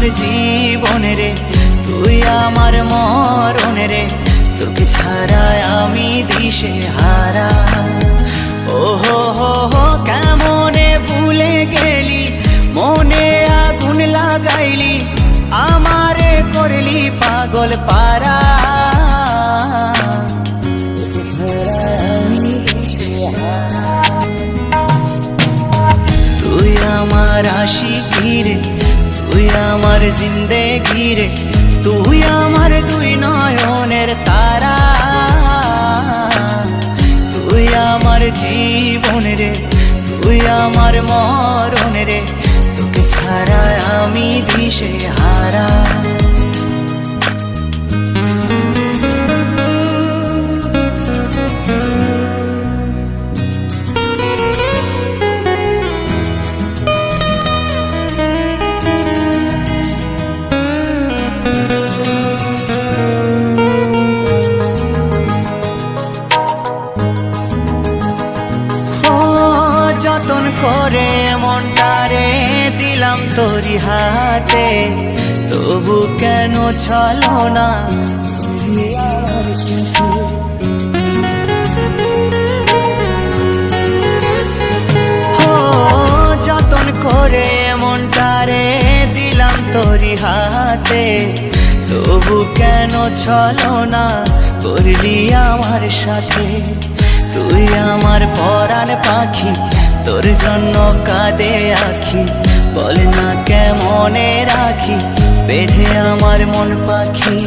আমার জীবন রে, তুই আমার মরণ রে, তোকে ছাড়া আমি দিশে হারা। ও হো হো হো কেমনে ভুলে গেলি, মনে আগুন লাগাইলি, আমারে করলি পাগল পারা তুই আমার আশিকি রে তুই আমার জিন্দে রে, তুই আমার দুই নয়নের তারা। তুই আমার জীবন রে, তুই আমার মরণ রে, তোকে ছাড়া আমি দিশে হারা করে মনটারে দিলাম তোরি হাতে। তবু কেন চলো না? যতন করে মনটারে দিলাম তোরি হাতে। তবু কেন চলো না? করলি আমার সাথে। তুই আমার পরাণ পাখি তোর জন্য কাঁদে আখি বল না কেমনে রাখি বেঁধে আমার মন পাখি।